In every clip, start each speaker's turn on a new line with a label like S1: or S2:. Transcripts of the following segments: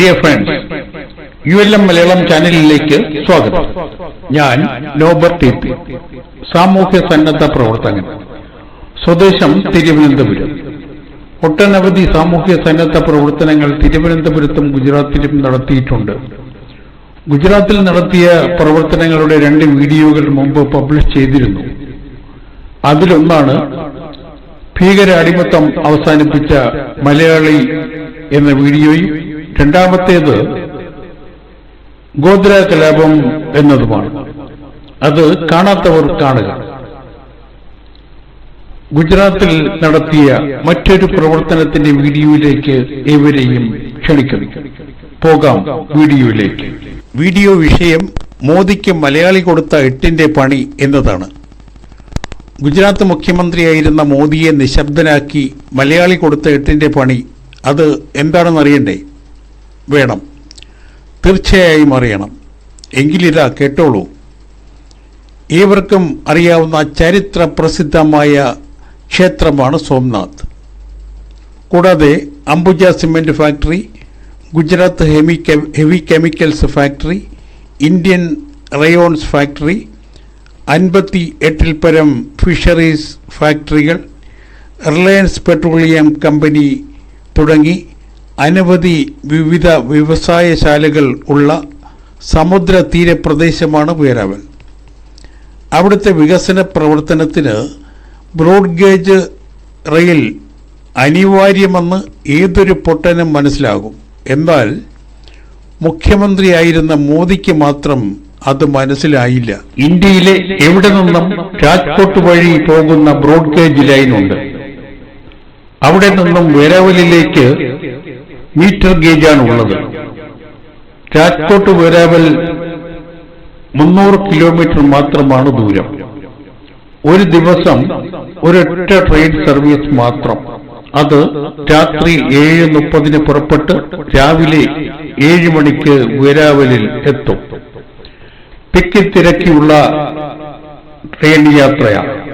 S1: Dear friends U L M Malayalam ചാനലിലേക്ക് സ്വാഗതം. ഞാൻ നോബർട്ട് പി സാമൂഹ്യ സന്നദ്ധ പ്രവർത്തകൻ സ്വദേശം തിരുവനന്തപുരം. ഒട്ടനവധി സാമൂഹ്യ സന്നദ്ധ പ്രവർത്തനങ്ങൾ തിരുവനന്തപുരത്തും ഗുജറാത്തിലും നടത്തിയിട്ടുണ്ട്. ഗുജറാത്തിൽ നടത്തിയ പ്രവർത്തനങ്ങളുടെ രണ്ട് വീഡിയോകൾ മുമ്പ് പബ്ലിഷ് ചെയ്തിരുന്നു. അതിലൊന്നാണ് ഭീകര അടിമത്തം അവസാനിപ്പിച്ച മലയാളി എന്ന വീഡിയോയും രണ്ടാമത്തേത് ഗോത്ര കലാപം എന്നതുമാണ്. അത് കാണാത്തവർ കാണുക. ഗുജറാത്തിൽ നടത്തിയ മറ്റൊരു പ്രവർത്തനത്തിന്റെ വീഡിയോയിലേക്ക് ഏവരെയും ക്ഷണിക്കുന്നു. പോകാം വീഡിയോയിലേക്ക്. വീഡിയോ വിഷയം മോദിക്ക് മലയാളി കൊടുത്ത എട്ടിന്റെ പണി എന്നതാണ്. ഗുജറാത്ത് മുഖ്യമന്ത്രിയായിരുന്ന മോദിയെ നിശബ്ദനാക്കി മലയാളി കൊടുത്ത എട്ടിന്റെ പണി അത് എന്താണെന്ന് അറിയണ്ടേ വേണം. തീർച്ചയായും അറിയണം. എങ്കിലിതാ കേട്ടോളൂ. ഏവർക്കും അറിയാവുന്ന ചരിത്ര പ്രസിദ്ധമായ ക്ഷേത്രമാണ് സോംനാഥ്. കൂടാതെ Ambuja cement factory Gujarat hemi heavy chemicals factory Indian rayons factory അൻപത്തി എട്ടിൽ പരം ഫിഷറീസ് ഫാക്ടറികൾ റിലയൻസ് പെട്രോളിയം കമ്പനി തുടങ്ങി അനവധി വിവിധ വ്യവസായശാലകൾ ഉള്ള സമുദ്ര തീരപ്രദേശമാണ് വേരാവൽ. അവിടുത്തെ വികസന പ്രവർത്തനത്തിന് ബ്രോഡ് ഗേജ് റെയിൽ അനിവാര്യമെന്ന് ഏതൊരു പൊട്ടനും മനസ്സിലാകും. എന്നാൽ മുഖ്യമന്ത്രിയായിരുന്ന മോദിക്ക് മാത്രം അത് മനസ്സിലായില്ല. ഇന്ത്യയിലെ എവിടെ നിന്നും രാജ്കോട്ട് വഴി പോകുന്ന ബ്രോഡ് ഗേജ് ലൈനുണ്ട്. അവിടെ നിന്നും വേരാവലിലേക്ക് മീറ്റർ ഗേജാണ് ഉള്ളത് രാജ്കോട്ട് വേരാവൽ മുന്നൂറ് കിലോമീറ്റർ മാത്രമാണ് ദൂരം. ഒരു ദിവസം ഒരൊറ്റ ട്രെയിൻ സർവീസ് മാത്രം. അത് രാത്രി ഏഴ് മുപ്പതിന് പുറപ്പെട്ട് രാവിലെ ഏഴ് മണിക്ക് വേരാവലിൽ എത്തും. തിക്കിത്തിരക്കിയുള്ള ട്രെയിൻ യാത്രയാണ്.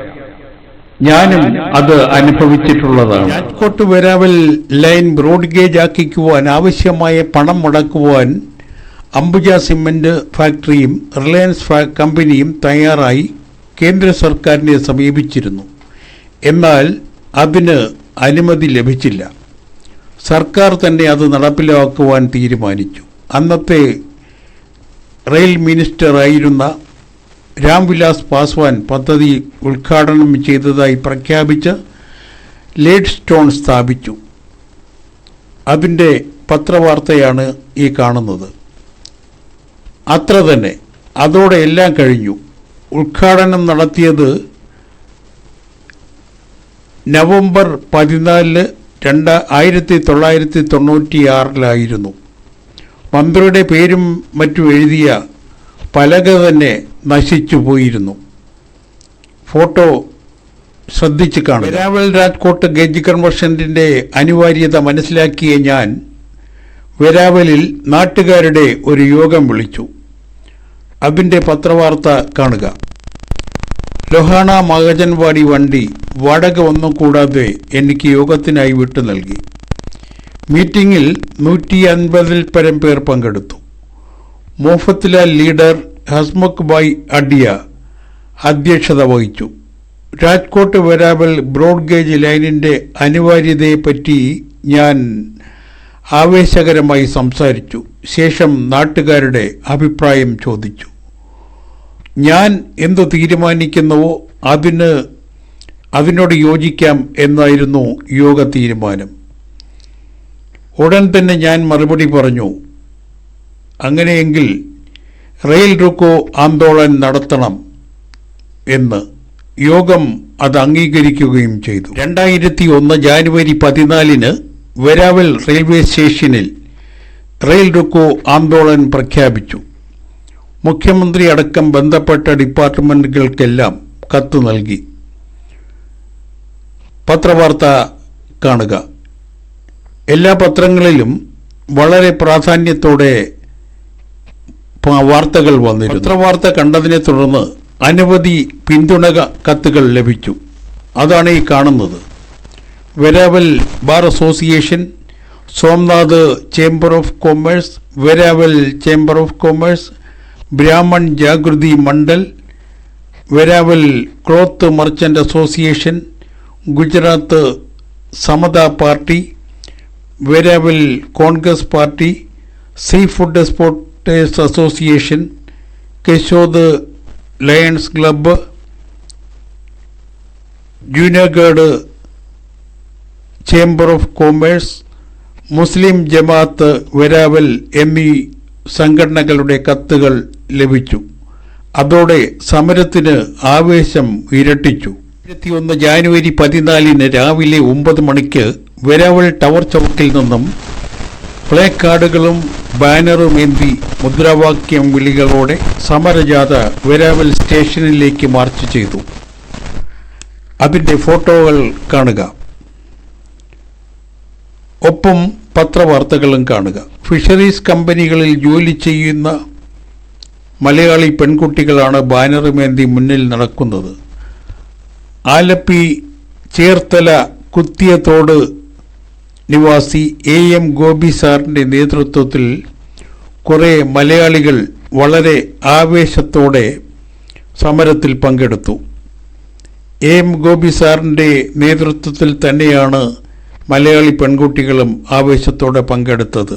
S1: ഞാനും അത് അനുഭവിച്ചിട്ടുള്ളതാണ്. Rajkot Veraval line broad gauge ആക്കിക്കുവാൻ ആവശ്യമായ പണം മുടക്കുവാൻ അംബുജ സിമന്റ് ഫാക്ടറിയും റിലയൻസ് കമ്പനിയും തയ്യാറായി കേന്ദ്ര സർക്കാരിനെ സമീപിച്ചിരുന്നു. എന്നാൽ അതിന് അനുമതി ലഭിച്ചില്ല. സർക്കാർ തന്നെ അത് നടപ്പിലാക്കുവാൻ തീരുമാനിച്ചു. അന്നത്തെ റെയിൽ മിനിസ്റ്റർ ആയിരുന്ന രാംവിലാസ് പാസ്വാൻ പദ്ധതി ഉദ്ഘാടനം ചെയ്തതായി പ്രഖ്യാപിച്ച് ലേഡ് സ്റ്റോൺ സ്ഥാപിച്ചു. അതിന്റെ പത്രവാർത്തയാണ് ഈ കാണുന്നത്. അത്ര തന്നെ. അതോടെ എല്ലാം കഴിഞ്ഞു. ഉദ്ഘാടനം നടത്തിയത് നവംബർ പതിനാലിന് രണ്ട് ആയിരത്തി തൊള്ളായിരത്തി തൊണ്ണൂറ്റിയാറിലായിരുന്നു മന്ത്രിയുടെ പേരും മറ്റും എഴുതിയ പലക തന്നെ നശിച്ചു പോയിരുന്നു ഫോട്ടോ ശ്രദ്ധിച്ച് കാണുക. രാവൽ രാജ്കോട്ട് ഗേജ് കൺവെർഷന്റെ അനിവാര്യത മനസ്സിലാക്കിയ ഞാൻ വെരാവലിൽ നാട്ടുകാരുടെ ഒരു യോഗം വിളിച്ചു. അതിന്റെ പത്രവാർത്ത കാണുക. ലൊഹാണ മഹജൻവാടി വണ്ടി വാടക ഒന്നും കൂടാതെ എനിക്ക് യോഗത്തിനായി വിട്ടു നൽകി. മീറ്റിംഗിൽ നൂറ്റി അൻപതിൽ പരം പേർ പങ്കെടുത്തു. മോഫത്തിലാൽ ലീഡർ ഹസ്മുഖ് ഭായ് അഡിയ അധ്യക്ഷത വഹിച്ചു. രാജ്കോട്ട് വരാവൽ ബ്രോഡ്ഗേജ് ലൈനിന്റെ അനിവാര്യതയെപ്പറ്റി ഞാൻ ആവേശകരമായി സംസാരിച്ചു. ശേഷം നാട്ടുകാരുടെ അഭിപ്രായം ചോദിച്ചു. ഞാൻ എന്തു തീരുമാനിക്കുന്നുവോ അതിന് അതിനോട് യോജിക്കാം എന്നായിരുന്നു യോഗ തീരുമാനം. ഉടൻ തന്നെ ഞാൻ മറുപടി പറഞ്ഞു. അങ്ങനെയെങ്കിൽ റെയിൽ റുക്കോ ആന്തോളൻ നടത്തണം എന്ന് യോഗം അത് അംഗീകരിക്കുകയും ചെയ്തു. രണ്ടായിരത്തി ഒന്ന് ജാനുവരി പതിനാലിന് വെരാവൽ റെയിൽവേ സ്റ്റേഷനിൽ റെയിൽ റുക്കോ ആന്തോളൻ പ്രഖ്യാപിച്ചു. മുഖ്യമന്ത്രി അടക്കം ബന്ധപ്പെട്ട ഡിപ്പാർട്ട്മെന്റുകൾക്കെല്ലാം കത്ത് നൽകി. പത്രവാർത്ത കാണുക. എല്ലാ പത്രങ്ങളിലും വളരെ പ്രാധാന്യത്തോടെ വാർത്തകൾ വന്നിരുന്നു. പത്രവാർത്ത കണ്ടതിനെ തുടർന്ന് അനവധി പിന്തുണക കത്തുകൾ ലഭിച്ചു. അതാണ് ഈ കാണുന്നത്. Veraval bar association Somnath chamber of commerce Veraval chamber of commerce Brahman Jagruti Mandal Veraval cloth merchant association Gujarat Samata party Veraval Congress party sea food exporters association Keshod lions club Junagadh chamber of commerce Muslim Jamaat Veraval എന്നീ സംഘടനകളുടെ കത്തുകൾ ലഭിച്ചു അതോടെ സമരത്തിന് ആവേശം ഇരട്ടിച്ചു ഇരുപത്തിയൊന്ന് ജാനുവരി പതിനാലിന് രാവിലെ ഒമ്പത് മണിക്ക് വെരാവൽ ടവർ ചൗക്കിൽ നിന്നും പ്ലേ കാർഡുകളും ബാനറും ഏന്തി മുദ്രാവാക്യം വിളികളോടെ സമരജാഥ വെരാവൽ സ്റ്റേഷനിലേക്ക് മാർച്ച് ചെയ്തു. അതിന്റെ ഫോട്ടോകൾ കാണുക. ഒപ്പം പത്രവാർത്തകളും കാണുക. ഫിഷറീസ് കമ്പനികളിൽ ജോലി ചെയ്യുന്ന മലയാളി പെൺകുട്ടികളാണ് ബാനറുമേന്തി മുന്നിൽ നടക്കുന്നത്. ആലപ്പി ചേർത്തല കുത്തിയത്തോട് നിവാസി എ എം ഗോപി സാറിന്റെ നേതൃത്വത്തിൽ കുറേ മലയാളികൾ വളരെ ആവേശത്തോടെ സമരത്തിൽ പങ്കെടുത്തു. എ എം ഗോപി സാറിന്റെ നേതൃത്വത്തിൽ തന്നെയാണ് മലയാളി പെൺകുട്ടികളും ആവേശത്തോടെ പങ്കെടുത്തത്.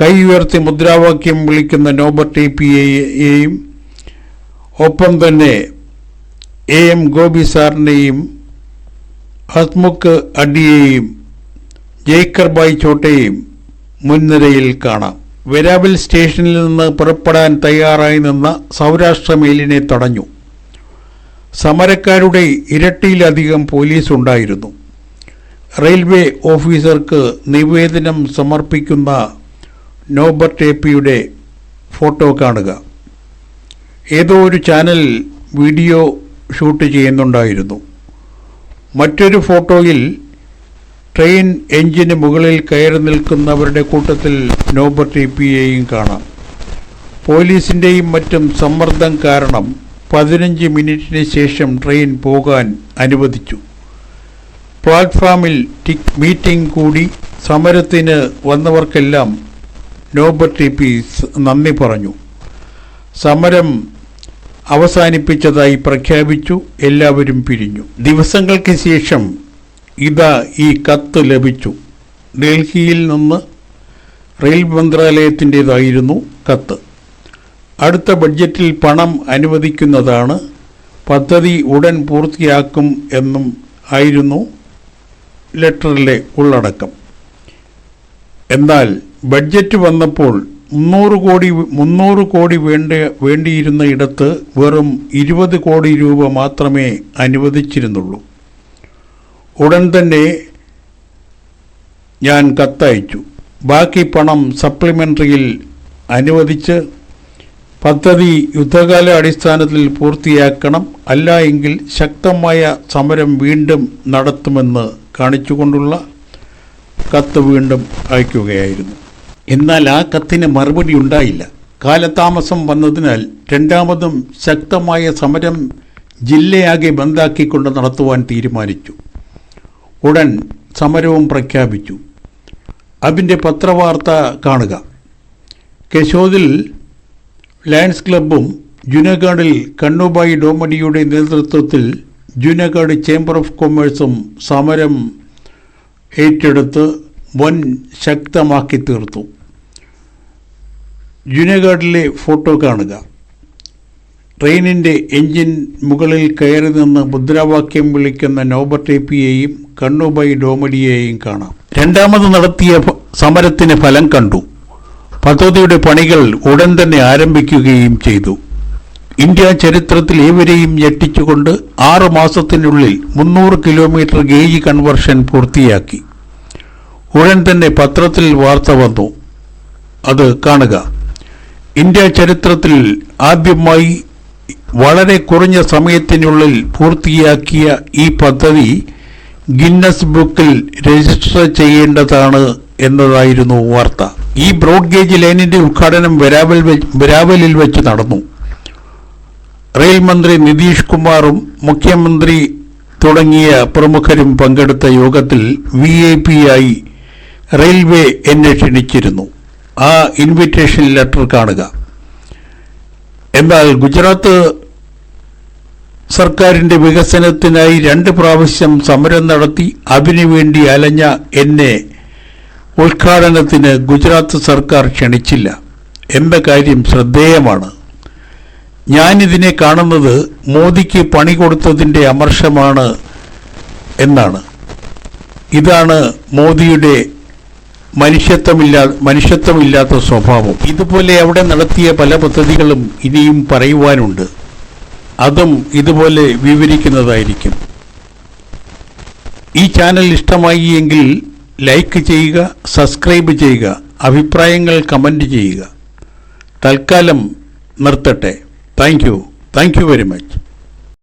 S1: കൈ ഉയർത്തി മുദ്രാവാക്യം വിളിക്കുന്ന നോബർട്ട് ടി പി എയെയും ഒപ്പം തന്നെ എ എം ഗോപി സാറിനെയും ഹസ്മുഖ് അഡിയെയും ജയ്ക്കർ ബായ് ചോട്ടയെയും മുൻനിരയിൽ കാണാം. വെരാബിൽ സ്റ്റേഷനിൽ നിന്ന് പുറപ്പെടാൻ തയ്യാറായി നിന്ന സൗരാഷ്ട്ര മെയിലിനെ തടഞ്ഞു. സമരക്കാരുടെ ഇരട്ടിയിലധികം പോലീസ് ഉണ്ടായിരുന്നു റെയിൽവേ ഓഫീസർക്ക് നിവേദനം സമർപ്പിക്കുന്ന നോബർട്ട് എ പിയുടെ ഫോട്ടോ കാണുക. ഏതോ ഒരു ചാനൽ വീഡിയോ ഷൂട്ട് ചെയ്യുന്നുണ്ടായിരുന്നു. മറ്റൊരു ഫോട്ടോയിൽ ട്രെയിൻ എഞ്ചിന് മുകളിൽ കയറി നിൽക്കുന്നവരുടെ കൂട്ടത്തിൽ നോബർട്ട് പി പിയെയും കാണാം. പോലീസിന്റെയും മറ്റും സമ്മർദ്ദം കാരണം പതിനഞ്ച് മിനിറ്റിന് ശേഷം ട്രെയിൻ പോകാൻ അനുവദിച്ചു. പ്ലാറ്റ്ഫോമിൽ ടിക് മീറ്റിംഗ് കൂടി സമരത്തിന് വന്നവർക്കെല്ലാം നോബർട്ട് ടി പി നന്ദി പറഞ്ഞു. സമരം അവസാനിപ്പിച്ചതായി പ്രഖ്യാപിച്ചു. എല്ലാവരും പിരിഞ്ഞു. ദിവസങ്ങൾക്ക് ശേഷം ഇതാ ഈ കത്ത് ലഭിച്ചു. ഡൽഹിയിൽ നിന്ന് റെയിൽ മന്ത്രാലയത്തിന്റേതായിരുന്നു കത്ത്. അടുത്ത ബഡ്ജറ്റിൽ പണം അനുവദിക്കുന്നതാണ് പദ്ധതി ഉടൻ പൂർത്തിയാക്കും എന്നും ആയിരുന്നു ലെറ്ററിലെ ഉള്ളടക്കം. എന്നാൽ ബഡ്ജറ്റ് വന്നപ്പോൾ മുന്നൂറ് കോടി മുന്നൂറ് കോടി വേണ്ട വേണ്ടിയിരുന്ന ഇടത്ത് വെറും ഇരുപത് കോടി രൂപ മാത്രമേ അനുവദിച്ചിരുന്നുള്ളൂ. ഉടൻ തന്നെ ഞാൻ കത്തയച്ചു. ബാക്കി പണം സപ്ലിമെന്ററിയിൽ അനുവദിച്ച് പദ്ധതി യുദ്ധകാല അടിസ്ഥാനത്തിൽ പൂർത്തിയാക്കണം. അല്ല എങ്കിൽ ശക്തമായ സമരം വീണ്ടും നടത്തുമെന്ന് കാണിച്ചുകൊണ്ടുള്ള കത്ത് വീണ്ടും അയക്കുകയായിരുന്നു. എന്നാൽ ആ കത്തിന് മറുപടി ഉണ്ടായില്ല. കാലതാമസം വന്നതിനാൽ രണ്ടാമതും ശക്തമായ സമരം ജില്ലയാകെ ബന്ദാക്കിക്കൊണ്ട് നടത്തുവാൻ തീരുമാനിച്ചു. ഉടൻ സമരവും പ്രഖ്യാപിച്ചു. അതിന്റെ പത്രവാർത്ത കാണുക. കെശോദിൽ ലയൺസ് ക്ലബ്ബും ജുനഗഡിൽ കണ്ണുബായി ഡോമഡിയുടെ നേതൃത്വത്തിൽ ജുനഗഡ് ചേംബർ ഓഫ് കൊമേഴ്സും സമരം ഏറ്റെടുത്ത് വൻ ശക്തമാക്കി തീർത്തു ജുനഗഡിലെ ഫോട്ടോ കാണുക. ട്രെയിനിന്റെ എഞ്ചിൻ മുകളിൽ കയറി നിന്ന് മുദ്രാവാക്യം വിളിക്കുന്ന നോബർട്ട് എ പിയെയും കണ്ണുബായി ഡോമഡിയെയും കാണാം. രണ്ടാമത് നടത്തിയ സമരത്തിന് ഫലം കണ്ടു. പദ്ധതിയുടെ പണികൾ ഉടൻ തന്നെ ആരംഭിക്കുകയും ചെയ്തു. ഇന്ത്യ ചരിത്രത്തിൽ ഏവരെയും ഞെട്ടിച്ചുകൊണ്ട് ആറ് മാസത്തിനുള്ളിൽ മുന്നൂറ് കിലോമീറ്റർ ഗേജ് കൺവർഷൻ പൂർത്തിയാക്കി. ഉടൻ തന്നെ പത്രത്തിൽ വാർത്ത വന്നു. അത് കാണുക. ഇന്ത്യ ചരിത്രത്തിൽ ആദ്യമായി വളരെ കുറഞ്ഞ സമയത്തിനുള്ളിൽ പൂർത്തിയാക്കിയ ഈ പദ്ധതി ഗിന്നസ് ബുക്കിൽ രജിസ്റ്റർ ചെയ്യേണ്ടതാണ് എന്നതായിരുന്നു വാർത്ത. ഈ ബ്രോഡ് ഗേജ് ലൈനിന്റെ ഉദ്ഘാടനം വരാവൽ വരാവലിൽ വെച്ച് നടന്നു. റെയിൽ മന്ത്രി നിതീഷ് കുമാറും മുഖ്യമന്ത്രി തുടങ്ങിയ പ്രമുഖരും പങ്കെടുത്ത യോഗത്തിൽ വി ഐ പി ആയി റെയിൽവേ എന്നെ ക്ഷണിച്ചിരുന്നു. ആ ഇൻവിറ്റേഷൻ ലെറ്റർ കാണുക. എന്നാൽ ഗുജറാത്ത് സർക്കാരിന്റെ വികസനത്തിനായി രണ്ട് പ്രാവശ്യം സമരം നടത്തി അതിനുവേണ്ടി അലഞ്ഞ എന്നെ ഉദ്ഘാടനത്തിന് ഗുജറാത്ത് സർക്കാർ ക്ഷണിച്ചില്ല. എന്ന കാര്യം ശ്രദ്ധേയമാണ്. ഞാനിതിനെ കാണുന്നത് മോദിക്ക് പണി കൊടുത്തതിന്റെ അമർഷമാണ് എന്നാണ്. ഇതാണ് മോദിയുടെ മനുഷ്യത്വമില്ലാ മനുഷ്യത്വമില്ലാത്ത സ്വഭാവം. ഇതുപോലെ അവിടെ നടത്തിയ പല പദ്ധതികളും ഇനിയും പറയുവാനുണ്ട്. അതും ഇതുപോലെ വിവരിക്കുന്നതായിരിക്കും. ഈ ചാനൽ ഇഷ്ടമായി എങ്കിൽ ലൈക്ക് ചെയ്യുക സബ്സ്ക്രൈബ് ചെയ്യുക അഭിപ്രായങ്ങൾ കമന്റ് ചെയ്യുക. തൽക്കാലം നിർത്തട്ടെ. Thank you. Thank you very much.